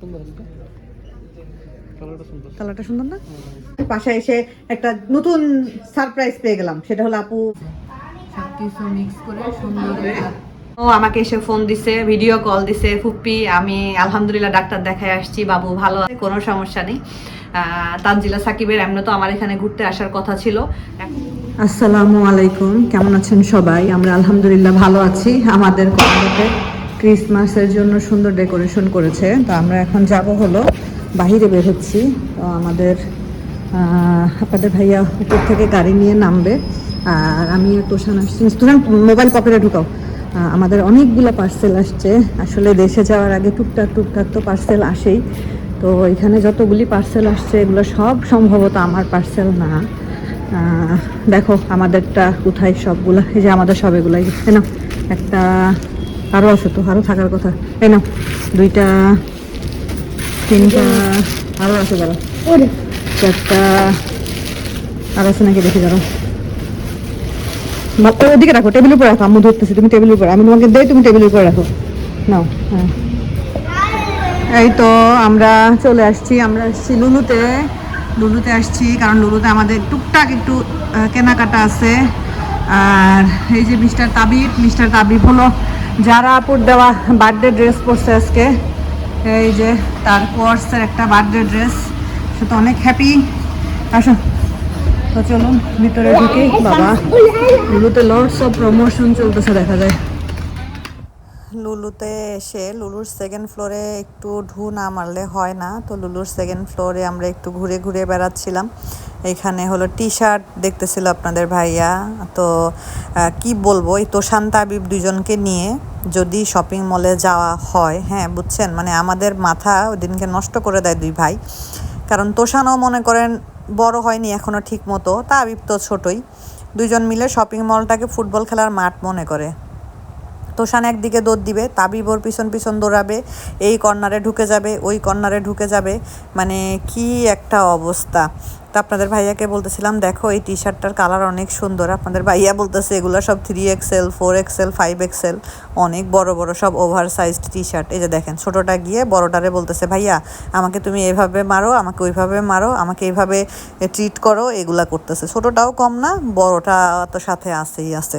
সুন্দর কালারটা সুন্দর। না? পাশে এসে একটা নতুন সারপ্রাইজ পেয়ে গেলাম সেটা হলো আপু। সবকিছু মিক্স করে সুন্দর ও আমাকে এসে ফোন দিছে ভিডিও কল দিছে ফুপ্পি আমি আলহামদুলিল্লাহ ডাক্তার দেখায় আসছি বাবু ভালো আছে কোনো সমস্যা নেই। তানজিলা সাকিবের এমনি তো আমার এখানে ঘুরতে আসার কথা ছিল। আসসালামু আলাইকুম কেমন আছেন সবাই? আমরা আলহামদুলিল্লাহ ভালো আছি। আমাদের ক্রিসমাসের জন্য সুন্দর ডেকোরেশন করেছে। তো আমরা এখন যাব হলো বাহিরে বের হচ্ছি তো আমাদের আপনাদের ভাইয়া উপর থেকে গাড়ি নিয়ে নামবে। আর আমি তোষান আসছি। মোবাইল পকেটে ঢুকাও। আমাদের অনেকগুলো পার্সেল আসছে। আসলে দেশে যাওয়ার আগে টুকটাক টুকটাক তো পার্সেল আসেই। তো এখানে যতগুলি পার্সেল আসছে, এগুলো সব সম্ভবত আমার পার্সেল না। দেখো, আমাদেরটা কোথায় সবগুলো? এই যে আমাদের সব এগুলাই। নাও, একটা আরও আছে তো আরও থাকার কথা। এই নাও দুইটা তিনটা আরও আছে যারা চারটা আর আছে নাকি দেখি ওই ওদিকে রাখো টেবিলের উপর রাখো আমি ধরতেছি তুমি টেবিলের উপর আমি তোমাকে দেই তুমি টেবিলের উপর রাখো। নাও হ্যাঁ। এই তো আমরা চলে আসছি আমরা আসছি লুলুতে। লুলুতে আসছি কারণ লুলুতে আমাদের টুকটাক একটু কেনাকাটা আছে। আর এই যে মিস্টার তাবিব মিস্টার তাবিব হলো যারা আপুর দেওয়া বার্থডে ড্রেস পরছে আজকে, এই যে তার কোয়ার্সের একটা বার্থডে ড্রেস সে তো অনেক হ্যাপি আসো, তো চলুন ভিতরে ঢুকি। বাবা, এগুলোতে লর্ডস অফ প্রমোশন চলতেছে, দেখা যায়। লুলুতে এসে লুলুর সেকেন্ড ফ্লোরে একটু ঢু না মারলে হয় না। তো লুলুর সেকেন্ড ফ্লোরে আমরা একটু ঘুরে ঘুরে বেড়াচ্ছিলাম। এখানে হলো টি শার্ট দেখতেছিল আপনাদের ভাইয়া। তো কি বলব? এই তোষান তাবিব দুজনকে নিয়ে যদি শপিং মলে যাওয়া হয় হ্যাঁ বুঝছেন? মানে আমাদের মাথা ওই দিনকে নষ্ট করে দেয় দুই ভাই। কারণ তোষানও মনে করেন বড় হয়নি এখনও ঠিক মতো তাবিব তো ছোটোই। দুজন মিলে শপিং মলটাকে ফুটবল খেলার মাঠ মনে করে। তোষান একদিকে দৌড় দিবে, তাবিবর পিছন পিছন দৌড়াবে, এই কর্নারে ঢুকে যাবে, ওই কর্নারে ঢুকে যাবে। মানে কি একটা অবস্থা। আপনাদের ভাইয়াকে বলতেছিলাম, দেখো, এই টি শার্টটার কালার অনেক সুন্দর। আপনাদের ভাইয়া বলতেছে, এগুলো সব three axle four axle five axle অনেক বড় বড়, সব ওভার সাইজড টি শার্ট এই যে দেখেন, ছোটোটা গিয়ে বড়টারে বলতেছে, ভাইয়া, আমাকে তুমি এভাবে মারো, আমাকে ওইভাবে মারো, আমাকে এইভাবে ট্রিট করো, এগুলা করতেছে। ছোটোটাও কম না, বড়টা তো সাথে আসেই আছে।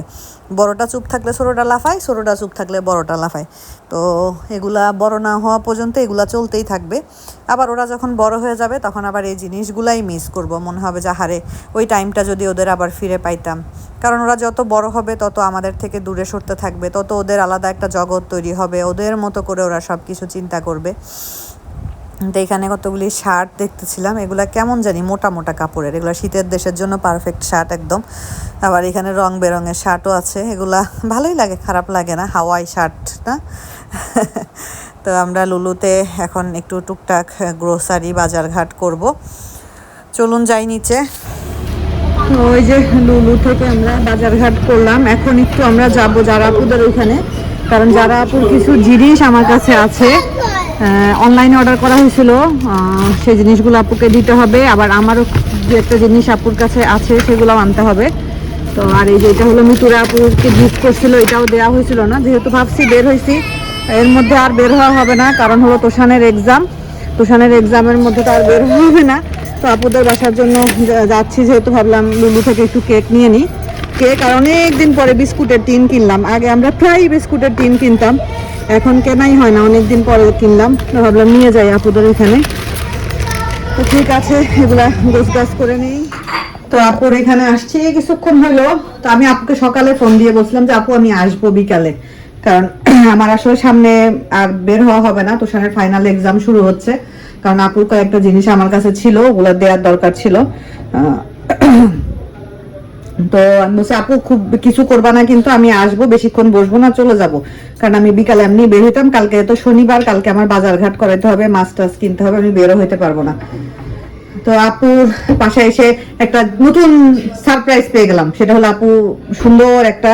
বড়টা চুপ থাকলে ছোটোটা লাফায়, ছোটোটা চুপ থাকলে বড়টা লাফায়। তো এগুলা বড় না হওয়া পর্যন্ত এগুলা চলতেই থাকবে। আবার ওরা যখন বড় হয়ে যাবে, তখন আবার এই জিনিসগুলাই মিস করব। মনে হবে যে, হারে, ওই টাইমটা যদি ওদের আবার ফিরে পাইতাম। কারণ ওরা যত বড় হবে, তত আমাদের থেকে দূরে সরতে থাকবে, তত ওদের আলাদা একটা জগৎ তৈরি হবে, ওদের মতো করে ওরা সব কিছু চিন্তা করবে। তো এখানে কতগুলি শার্ট দেখতেছিলাম, এগুলো কেমন জানি মোটা মোটা কাপড়ের। এগুলো শীতের দেশের জন্য পারফেক্ট শার্ট একদম। আবার এখানে রং বেরঙের শার্টও আছে। এগুলা ভালোই লাগে, খারাপ লাগে না, হাওয়াই শার্ট না তো আমরা লুলুতে এখন একটু টুকটাক গ্রোসারি বাজারঘাট করব। চলুন যাই নিচে। ওই যে লুলু থেকে আমরা বাজারঘাট করলাম। এখন একটু আমরা যাব জারাপুদের ওইখানে। কারণ জারাপুর কিছু জিনিস আমার কাছে আছে। অনলাইনে অর্ডার করা হয়েছিল। সেই জিনিসগুলো আপুকে দিতে হবে। আবার আমারও দু একটা জিনিস আপুর কাছে আছে সেগুলো আনতে হবে। তো আর এই যে এটা হলো মিতুরা আপুকে গিফট করছিল, এটাও দেওয়া হয়েছিল না। যেহেতু ভাবছি বের হয়েছি এর মধ্যে আর বের হওয়া হবে না, কারণ হলো তোষানের এক্সাম তোষানের এক্সামের মধ্যে তো আর বের হবে না। তো আপুদের বাসার জন্য যাচ্ছি যেহেতু ভাবলাম লুলু থেকে একটু কেক নিয়ে নিই। কেক আর অনেক দিন পরে বিস্কুটের টিন কিনলাম। আগে আমরা প্রায় বিস্কুটের টিন কিনতাম, এখন কেনাই হয় না অনেক দিন পরে কিনলাম। তো ভাবলাম নিয়ে যাই আপুদের এখানে। তো ঠিক আছে, এগুলা গোছ গাছ করে নেই। তো আপুর এখানে আসছি, কিছুক্ষণ হলো। তো আমি আপুকে সকালে ফোন দিয়ে বলছিলাম যে, আপু, আমি আসব বিকালে। কারণ আমার আসলে সামনে আর বের হওয়া হবে না। তুষারের ফাইনাল এক্সাম শুরু হচ্ছে। কারণ আপুর কয়েকটা জিনিস আমার কাছে ছিল, ওগুলো দেওয়ার দরকার ছিল। তো বলছি, আপু, খুব কিছু করবা না কিন্তু আমি আসব, বেশিক্ষণ বসবো না, চলে যাব। কারণ আমি বিকালে এমনি বের হইতাম, কালকে তো শনিবার, কালকে আমার বাজার ঘাট করাইতে হবে টাছ কিনতে হবে, আমি বেরো হইতে পারব না। তো আপুর পাশে এসে একটা নতুন সারপ্রাইজ পেয়ে গেলাম। সেটা হলো আপু সুন্দর একটা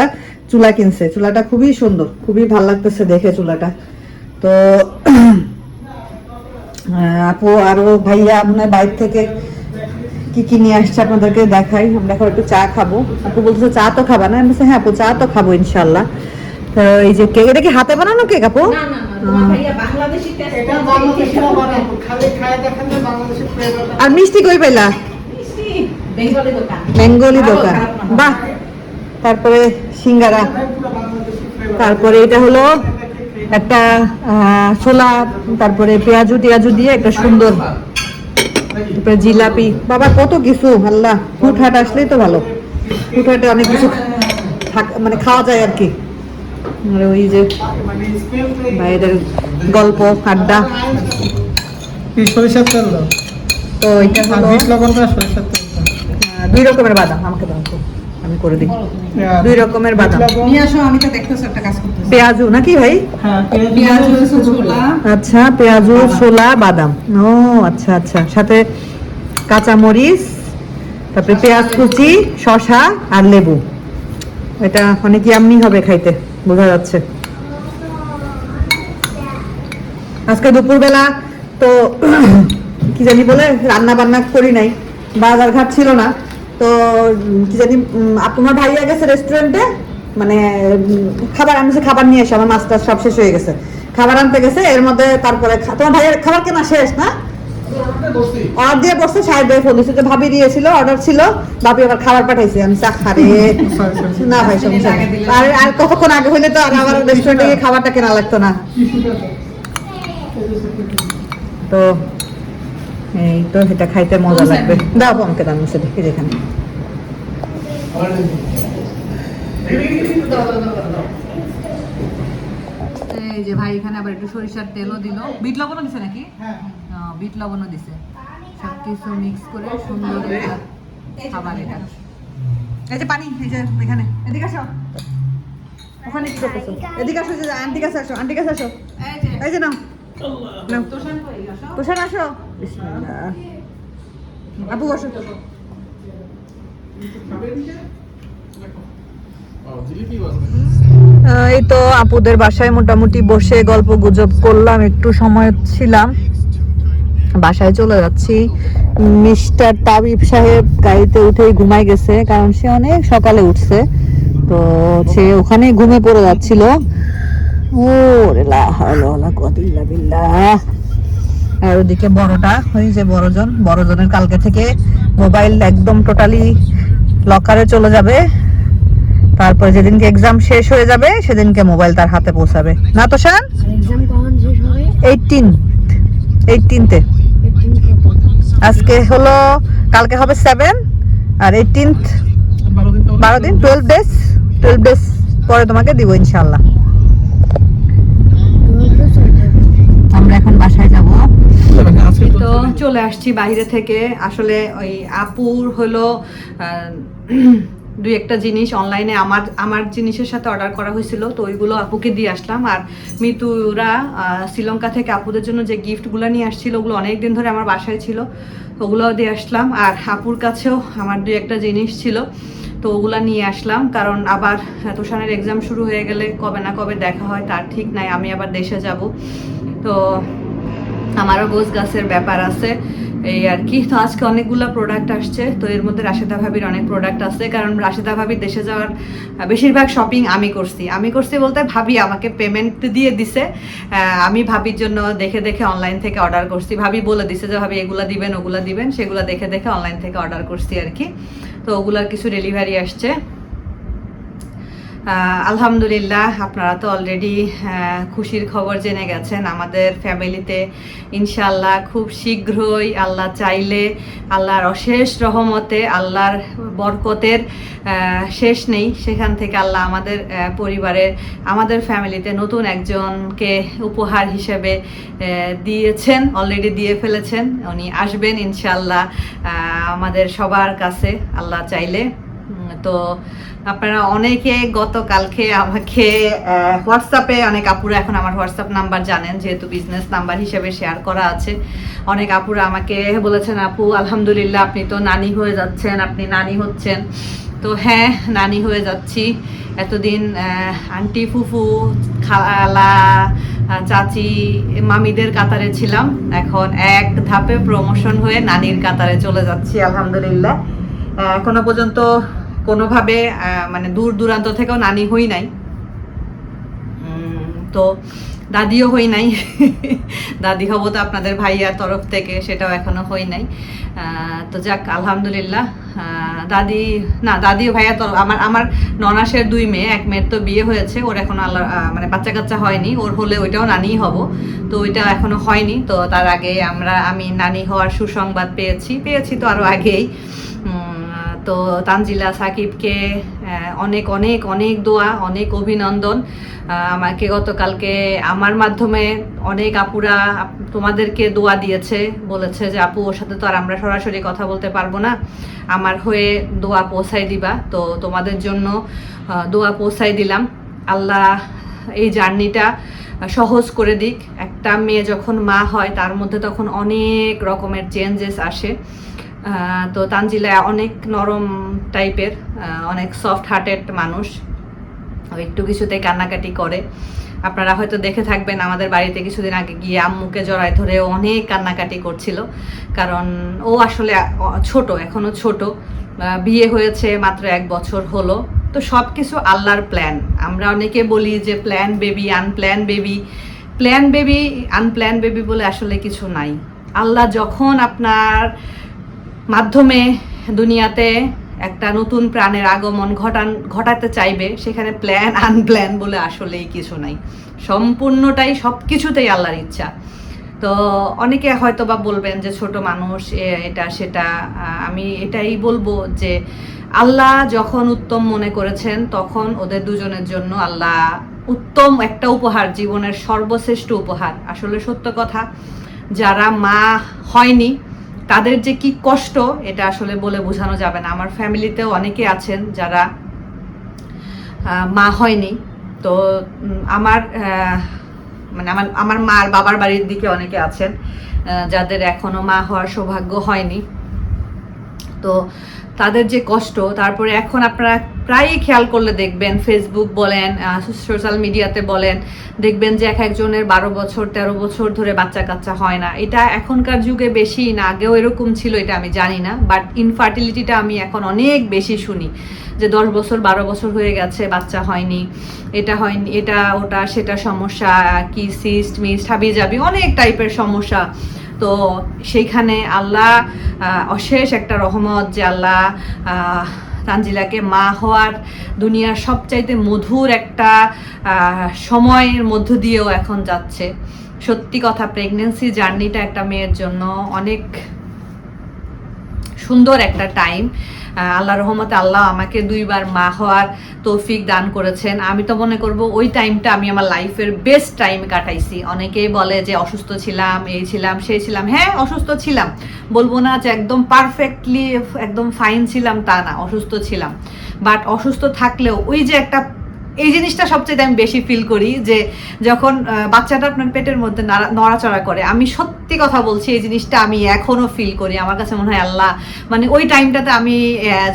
চুলা কিনছে। চুলাটা খুবই সুন্দর খুবই ভালো লাগতেছে দেখে চুলাটা। তো আপু আরও ভাইয়া আপনার বাইরে থেকে কি কি নিয়ে আসছে আপনাদেরকে দেখাই। আমরা এখন একটু চা খাব। আপু বলতেছে চা তো খাবা না? আমি বলছি, হ্যাঁ আপু চা তো খাব ইনশাল্লাহ তো এই যে কেক এটা কি হাতে বানানো কেক আপু? না না না তোমার ভাইয়া বাংলাদেশি টেস্ট এটা বাংলাদেশি বানাবো খালি খায় দেখেন যে বাংলাদেশি ফ্লেভারটা। আর মিষ্টি কই পাইলা? বেঙ্গলি দোকান। বাহ তারপরে সিঙ্গারা তারপরে এটা হলো একটা ছোলা তারপরে পেঁয়াজু টিয়াজু দিয়ে একটা সুন্দর তারপরে জিলাপি। বাবা কত কিছু আল্লাহ হুটহাট আসলেই তো ভালো। হুটহাটে অনেক কিছু মানে খাওয়া যায় আর কি। ওই যে ভাইদের গল্প আড্ডা। সরিষার তেল তো এটা হলো দুই রকমের বাদাম আমাকে দাও। আমি করে দিই। আর দুই রকমের বাদাম। নিয়ে আসো আমি তো দেখতেছি একটা কাজ করতেছি। পেঁয়াজু নাকি ভাই? হ্যাঁ পেঁয়াজ পেঁয়াজ ছোলা। আচ্ছা পেঁয়াজু ছোলা বাদাম। ও আচ্ছা আচ্ছা। সাথে কাঁচা মরিচ তারপরে পেঁয়াজ কুচি শসা আর লেবু। এটা অনেক ইয়াম্মি হবে খাইতে বোঝা যাচ্ছে। আজকে দুপুরবেলা তো কি জানি বলে রান্না বান্না করি নাই। বাজার ঘাট ছিল না। তো কি জানি আপনার ভাইয়া গেছে রেস্টুরেন্টে মানে খাবার আনছে খাবার নিয়ে এসে আমার মাছটা সব শেষ হয়ে গেছে। খাবার আনতে গেছে এর মধ্যে তারপরে তোমার ভাইয়ের খাবার কেনা শেষ না? অর্ডার দিয়ে বসছে সাহেব ভাই ফোন দিচ্ছে যে ভাবি দিয়েছিল অর্ডার ছিল ভাবি আবার খাবার পাঠাইছে। আমি চা খারে না ভাই সমস্যা আর আর কতক্ষণ আগে হইলে তো আর আমার রেস্টুরেন্টে গিয়ে খাবারটা কেনা লাগতো না। তো এই তো এটা খাইতে মজা লাগবে। দাও আমাকে দাম সেটা এই যেখানে এই যে ভাই এখানে আবার একটু সরিষার তেলও দিল। বিট লবণও দিছে নাকি? হ্যাঁ। বিট লবণও দিছে। সব কিছু মিক্স করে সুন্দর খাবার এটা। এই যে পানি এই যে এখানে। এদিকে আসো। ওখানে কি করতেছো? এদিকে আসো যে আন্টি কাছে আসো আন্টি কাছে আসো। এই যে নাও। নাও তোষান আসো। বিসমিল্লাহ এই তো আপুদের বাসায় মোটামুটি বসে গল্প গুজব করলাম, একটু সময় ছিলাম। বাসায় চলে যাচ্ছি। মিস্টার তাবিব সাহেব গাড়িতে উঠেই ঘুমাই গেছে, কারণ সে অনেক সকালে উঠছে। তো সে ওখানেই ঘুমে পড়ে যাচ্ছিল। ও রে লা হাওলা ওয়ালা কুওয়াতা ইল্লা বিল্লাহ। আর ওদিকে বড়টা ওই যে বড়জন। বড়জনের কালকে থেকে মোবাইল একদম টোটালি লকারে চলে যাবে। তারপর যেদিনকে এক্সাম শেষ হয়ে যাবে সেদিনকে মোবাইল তার হাতে পৌঁছাবে। না তো শান? এইটিন এইটিনতে আজকে হলো কালকে হবে সেভেন আর এইটিনথ বারো দিন টুয়েলভ ডেজ টুয়েলভ ডেজ পরে তোমাকে দিব ইনশাল্লাহ আমরা এখন বাসায় যাব। তো চলে আসছি বাইরে থেকে। আসলে ওই আপুর হলো দুই একটা জিনিস অনলাইনে আমার আমার জিনিসের সাথে অর্ডার করা হয়েছিল তো ওইগুলো আপুকে দিয়ে আসলাম। আর মিতুরা শ্রীলঙ্কা থেকে আপুদের জন্য যে গিফটগুলো নিয়ে আসছিল ওগুলো অনেক দিন ধরে আমার বাসায় ছিল তো ওগুলোও দিয়ে আসলাম। আর আপুর কাছেও আমার দুই একটা জিনিস ছিল তো ওগুলা নিয়ে আসলাম। কারণ আবার তুষানের এক্সাম শুরু হয়ে গেলে কবে না কবে দেখা হয় তার ঠিক নাই আমি আবার দেশে যাব। তো আমারও গোছ গাছের ব্যাপার আছে। এই আর কি, তো আজকে অনেকগুলো প্রোডাক্ট আসছে, তো এর মধ্যে রাশেদা ভাবির অনেক প্রোডাক্ট আছে, কারণ রাশেদা ভাবির দেশে যাওয়ার বেশিরভাগ শপিং আমি করছি। আমি করছি বলতে ভাবি আমাকে পেমেন্ট দিয়ে দিছে আমি ভাবির জন্য দেখে দেখে অনলাইন থেকে অর্ডার করছি। ভাবি বলে দিছে যে, ভাবি, এগুলো দিবেন, ওগুলো দিবেন। সেগুলো দেখে দেখে অনলাইন থেকে অর্ডার করছি আর কি। তো ওগুলার কিছু ডেলিভারি আসছে। আলহামদুলিল্লাহ, আপনারা তো অলরেডি খুশির খবর জেনে গেছেন। আমাদের ফ্যামিলিতে ইনশাল্লাহ খুব শীঘ্রই আল্লাহ চাইলে আল্লাহর অশেষ রহমতে, আল্লাহর বরকতের শেষ নেই। সেখান থেকে আল্লাহ আমাদের পরিবারের, আমাদের ফ্যামিলিতে নতুন একজনকে উপহার হিসেবে দিয়েছেন অলরেডি দিয়ে ফেলেছেন। উনি আসবেন ইনশাল্লাহ আমাদের সবার কাছে আল্লাহ চাইলে। তো আপনারা অনেকে গতকালকে আমাকে হোয়াটসঅ্যাপে অনেক আপুরা এখন আমার হোয়াটসঅ্যাপ নাম্বার জানেন, যেহেতু বিজনেস নাম্বার হিসেবে শেয়ার করা আছে। অনেক আপুরা আমাকে বলেছেন, আপু, আলহামদুলিল্লাহ আপনি তো নানি হয়ে যাচ্ছেন, আপনি নানি হচ্ছেন। তো হ্যাঁ নানি হয়ে যাচ্ছি। এতদিন আন্টি ফুফু, খালা, চাচি, মামিদের কাতারে ছিলাম। এখন এক ধাপে প্রমোশন হয়ে নানির কাতারে চলে যাচ্ছি, আলহামদুলিল্লাহ। এখনও পর্যন্ত কোনোভাবে মানে দূর দূরান্ত থেকেও নানি হই নাই। তো দাদিও হই নাই। দাদি হব তো আপনাদের ভাইয়ার তরফ থেকে, সেটাও এখনও হই নাই। তো যাক, আলহামদুলিল্লাহ। দাদি, না দাদি ভাইয়া তরফ, আমার আমার ননাসের দুই মেয়ে, এক মেয়ের তো বিয়ে হয়েছে, ওর এখনও আল্লাহ মানে বাচ্চা কাচ্চা হয়নি, ওর হলে ওইটাও নানি হব। তো ওইটা এখনও হয়নি, তো তার আগে আমরা, আমি নানি হওয়ার সুসংবাদ পেয়েছি পেয়েছি তো আরও আগেই। তো তানজিলা সাকিবকে অনেক অনেক অনেক দোয়া, অনেক অভিনন্দন। আমাকে গতকালকে আমার মাধ্যমে অনেক আপুরা তোমাদেরকে দোয়া দিয়েছে, বলেছে যে, আপু, ওর সাথে তো আর আমরা সরাসরি কথা বলতে পারব না। আমার হয়ে দোয়া পৌঁছাই দিবা। তো তোমাদের জন্য দোয়া পৌঁছাই দিলাম। আল্লাহ এই জার্নিটা সহজ করে দিক। একটা মেয়ে যখন মা হয়, তার মধ্যে তখন অনেক রকমের চেঞ্জেস আসে। তো তানজিলা অনেক নরম টাইপের অনেক সফট হার্টেড মানুষ। একটু কিছুতে কান্নাকাটি করে। আপনারা হয়তো দেখে থাকবেন আমাদের বাড়িতে কিছুদিন আগে গিয়ে আম্মুকে জড়ায় ধরে অনেক কান্নাকাটি করছিল। কারণ ও আসলে ছোট, এখনও ছোট। বিয়ে হয়েছে মাত্র এক বছর হলো। তো সব কিছু আল্লাহর প্ল্যান আমরা অনেকে বলি যে plan baby unplanned baby plan baby unplanned baby বলে আসলে কিছু নাই। আল্লাহ যখন আপনার মাধ্যমে দুনিয়াতে একটা নতুন প্রাণের আগমন ঘটান, ঘটাতে চাইবে, সেখানে প্ল্যান আনপ্ল্যান বলে আসলেই কিছু নাই। সম্পূর্ণটাই সব কিছুতেই আল্লাহর ইচ্ছা। তো অনেকে হয়তো বা বলবেন যে, ছোট মানুষ এটা, সেটা। আমি এটাই বলব যে, আল্লাহ যখন উত্তম মনে করেছেন, তখন ওদের দুজনের জন্য আল্লাহ উত্তম একটা উপহার, জীবনের সর্বশ্রেষ্ঠ উপহার। আসলে সত্য কথা, যারা মা হয়নি তাদের যে কি কষ্ট, এটা আসলে বলে বোঝানো যাবে না। আমার ফ্যামিলিতেও অনেকে আছেন যারা মা হয়নি। তো আমার মানে আমার আমার মার বাবার বাড়ির দিকে অনেকে আছেন যাদের এখনও মা হওয়ার সৌভাগ্য হয়নি। তো তাদের যে কষ্ট, তারপরে এখন আপনারা প্রায়ই খেয়াল করলে দেখবেন ফেসবুক বলেন সোশ্যাল মিডিয়াতে বলেন, দেখবেন যে এক একজনের বারো বছর, তেরো বছর ধরে বাচ্চা কাচ্চা হয় না। এটা এখনকার যুগে বেশি না, আগেও এরকম ছিল, এটা আমি জানি না বাট ইনফার্টিলিটিটা আমি এখন অনেক বেশি শুনি, যে দশ বছর, বারো বছর হয়ে গেছে, বাচ্চা হয়নি, এটা হয়নি, এটা, ওটা, সেটা সমস্যা, কি সিস্ট মিস্ট হাবি যাবি অনেক টাইপের সমস্যা তো সেইখানে আল্লাহ অশেষ একটা রহমত যে আল্লাহ তানজিলাকে মা হওয়ার দুনিয়ার সবচাইতে মধুর একটা সময়ের মধ্য দিয়েও এখন যাচ্ছে। সত্যি কথা প্রেগনেন্সি জার্নিটা একটা মেয়ের জন্য অনেক সুন্দর একটা টাইম আল্লাহ রহমতে আল্লাহ আমাকে দুইবার মা হওয়ার তৌফিক দান করেছেন। আমি তো মনে করব ওই টাইমটা আমি আমার লাইফের বেস্ট টাইম কাটাইছি। অনেকেই বলে যে অসুস্থ ছিলাম, এই ছিলাম, সেই ছিলাম। হ্যাঁ অসুস্থ ছিলাম। বলব না যে একদম পারফেক্টলি একদম ফাইন ছিলাম তা না, অসুস্থ ছিলাম। বাট অসুস্থ থাকলেও ওই যে একটা এই জিনিসটা সবচেয়ে আমি বেশি ফিল করি যে যখন বাচ্চাটা আপনার পেটের মধ্যে নাড়া- নড়াচড়া করে, আমি সত্যি কথা বলছি, এই জিনিসটা আমি এখনও ফিল করি। আমার কাছে মনে হয় আল্লাহ মানে ওই টাইমটাতে আমি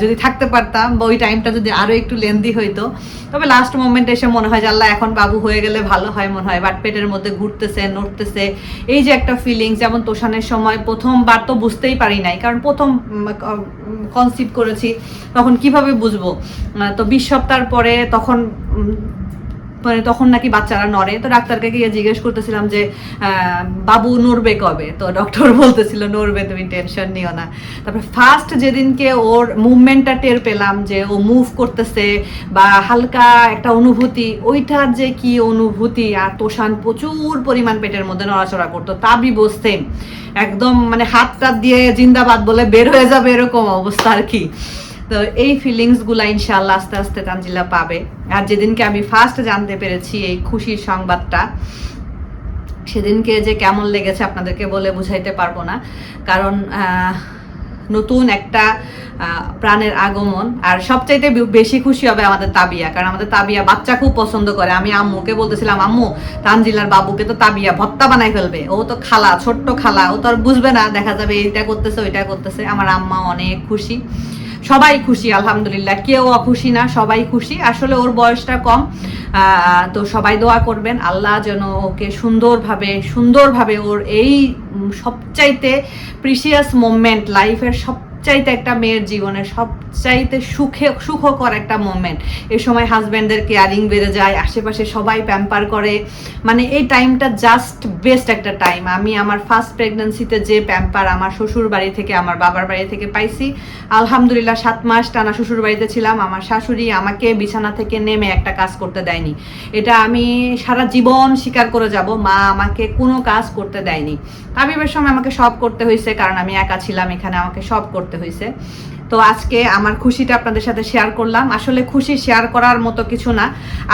যদি থাকতে পারতাম বা ওই টাইমটা যদি আরও একটু লেন্দি হইতো, তবে লাস্ট মোমেন্ট এসে মনে হয় যে আল্লাহ, এখন বাবু হয়ে গেলে ভালো হয় মনে হয়। বাট পেটের মধ্যে ঘুরতেছে, নড়তেছে, এই যে একটা ফিলিংস যেমন তোষানের সময় প্রথমবার তো বুঝতেই পারি নাই, কারণ প্রথম কনসিভ করেছি, তখন কীভাবে বুঝব? তো বিশ সপ্তাহ পরে তখন মানে তখন নাকি বাচ্চারা নড়ে। তো ডাক্তারকে গিয়ে জিজ্ঞেস করতেছিলাম যে বাবু নড়বে কবে? তো ডক্টর বলতেছিল, নড়বে, তুমি টেনশন নিও না। তারপরে ফার্স্ট যেদিনকে ওর মুভমেন্টটা টের পেলাম যে ও মুভ করতেছে বা হালকা একটা অনুভূতি ওইটার যে কি অনুভূতি, আর তোষান প্রচুর পরিমাণ পেটের মধ্যে নড়াচড়া করতো। তাবি বসতেন একদম মানে হাত টাত দিয়ে জিন্দাবাদ বলে বের হয়ে যাবে এরকম অবস্থা আর কি। তো এই ফিলিংসগুলো ইনশাল্লাহ আস্তে আস্তে তানজিলা পাবে। আর যেদিনকে আমি ফার্স্ট জানতে পেরেছি এই খুশির সংবাদটা, সেদিনকে যে কেমন লেগেছে আপনাদেরকে বলে বুঝাইতে পারব না। কারণ নতুন একটা প্রাণের আগমন। আর সবচাইতে বেশি খুশি হবে আমাদের তাবিয়া, কারণ আমাদের তাবিয়া বাচ্চা খুব পছন্দ করে। আমি আম্মুকে বলতেছিলাম, আম্মু, তানজিলার বাবুকে তো তাবিয়া, ভত্তা বানাই ফেলবে। ও তো খালা, ছোট্ট খালা। ও তো আর বুঝবে না, দেখা যাবে এইটা করতেছে, ওইটা করতেছে। আমার আম্মা অনেক খুশি। সবাই খুশি, আলহামদুলিল্লাহ। কেউ অখুশি না, সবাই খুশি। আসলে ওর বয়সটা কম। তো সবাই দোয়া করবেন, আল্লাহ যেন ওকে সুন্দরভাবে সুন্দরভাবে ওর এই সবচাইতে প্রিসিয়াস মোমেন্ট লাইফের সব সবচাইতে একটা মেয়ের জীবনে সবচাইতে সুখে, সুখকর একটা মোমেন্ট এ সময় হাজব্যান্ডের কেয়ারিং বেড়ে যায়, আশেপাশে সবাই প্যাম্পার করে। মানে এই টাইমটা জাস্ট বেস্ট একটা টাইম আমি আমার ফার্স্ট প্রেগন্যান্সিতে যে প্যাম্পার আমার শ্বশুর বাড়ি থেকে, আমার বাবার বাড়ি থেকে পাইছি। আলহামদুলিল্লাহ সাত মাস টানা শ্বশুর বাড়িতে ছিলাম। আমার শাশুড়ি আমাকে বিছানা থেকে নেমে একটা কাজ করতে দেয়নি। এটা আমি সারা জীবন স্বীকার করে যাব, মা আমাকে কোনো কাজ করতে দেয়নি। তাবিবের সময় আমাকে সব করতে হয়েছে কারণ আমি একা ছিলাম এখানে, আমাকে সব করতে হয়েছে তো আজকে আমার খুশিটা আপনাদের সাথে শেয়ার করলাম। আসলে খুশি শেয়ার করার মতো কিছু না।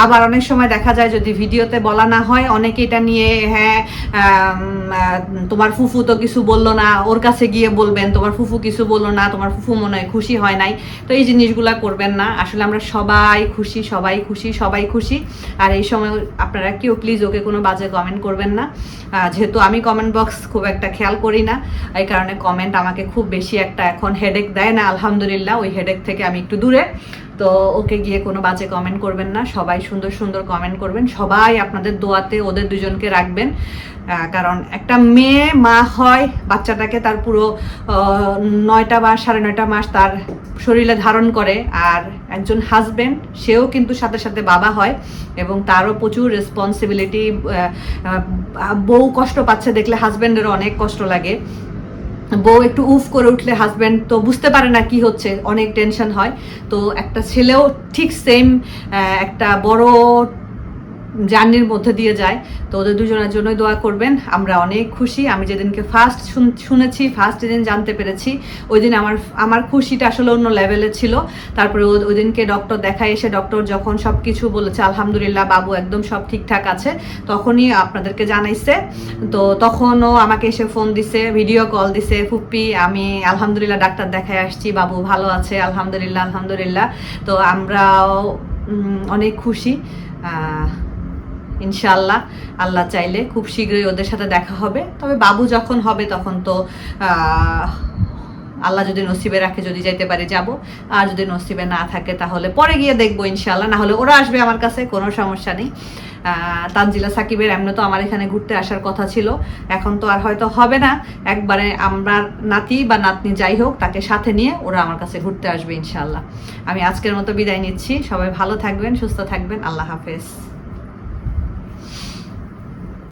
আবার অনেক সময় দেখা যায় যদি ভিডিওতে বলা না হয়, অনেকে এটা নিয়ে হ্যাঁ তোমার ফুফু তো কিছু বলল না, ওর কাছে গিয়ে বলবেন, তোমার ফুফু কিছু বলল না, তোমার ফুফু মনে হয় খুশি হয় নাই। তো এই জিনিসগুলো করবেন না। আসলে আমরা সবাই খুশি সবাই খুশি সবাই খুশি। আর এই সময় আপনারা কেউ প্লিজ ওকে কোনো বাজে কমেন্ট করবেন না। যেহেতু আমি কমেন্ট বক্স খুব একটা খেয়াল করি না, এই কারণে কমেন্ট আমাকে খুব বেশি একটা এখন হেডেক দেয় না, আলহামদুলিল্লাহ। ওই হেডেক থেকে আমি একটু দূরে। তো ওকে গিয়ে কোনো বাজে কমেন্ট করবেন না, সবাই সুন্দর সুন্দর কমেন্ট করবেন। সবাই আপনাদের দোয়াতে ওদের দুজনকে রাখবেন কারণ একটা মেয়ে, মা হয়, বাচ্চাটাকে তার পুরো নয়টা বা সাড়ে নয়টা মাস তার শরীরে ধারণ করে। আর একজন হাজবেন্ড সেও কিন্তু সাথে সাথে বাবা হয় এবং তারও প্রচুর রেসপন্সিবিলিটি বউ কষ্ট পাচ্ছে দেখলে হাজবেন্ডেরও অনেক কষ্ট লাগে। বউ একটু উফ করে উঠলে হাজব্যান্ড তো বুঝতে পারে না কি হচ্ছে, অনেক টেনশন হয়। তো একটা ছেলেও ঠিক সেম একটা বড় জার্নির মধ্যে দিয়ে যায়। তো ওদের দুজনের জন্যই দোয়া করবেন। আমরা অনেক খুশি। আমি যেদিনকে ফার্স্ট শুনেছি ফার্স্ট যেদিন জানতে পেরেছি, ওই দিন আমার আমার খুশিটা আসলে অন্য লেভেলে ছিল। তারপরে ওই দিনকে ডক্টর দেখায় এসে ডক্টর যখন সব কিছু বলেছে, আলহামদুলিল্লাহ, বাবু একদম সব ঠিকঠাক আছে। তখনই আপনাদেরকে জানাইছে। তো তখনও আমাকে এসে ফোন দিছে ভিডিও কল দিছে, ফুপ্পি, আমি আলহামদুলিল্লাহ ডাক্তার দেখায় আসছি, বাবু ভালো আছে, আলহামদুলিল্লাহ আলহামদুলিল্লাহ। তো আমরাও অনেক খুশি। ইনশাল্লাহ আল্লাহ চাইলে খুব শীঘ্রই ওদের সাথে দেখা হবে। তবে বাবু যখন হবে, তখন তো আল্লাহ যদি নসিবে রাখে, যদি যাইতে পারে, যাব। আর যদি নসিবে না থাকে, তাহলে পরে গিয়ে দেখব ইনশাল্লাহ না হলে ওরা আসবে আমার কাছে, কোনো সমস্যা নেই। তানজিলা সাকিবের এমনি তো আমার এখানে ঘুরতে আসার কথা ছিল। এখন তো আর হয়তো হবে না। একবারে আমার নাতি বা নাতনি যাই হোক, তাকে সাথে নিয়ে ওরা আমার কাছে ঘুরতে আসবে ইনশাল্লাহ আমি আজকের মতো বিদায় নিচ্ছি। সবাই ভালো থাকবেন, সুস্থ থাকবেন। আল্লাহ হাফেজ।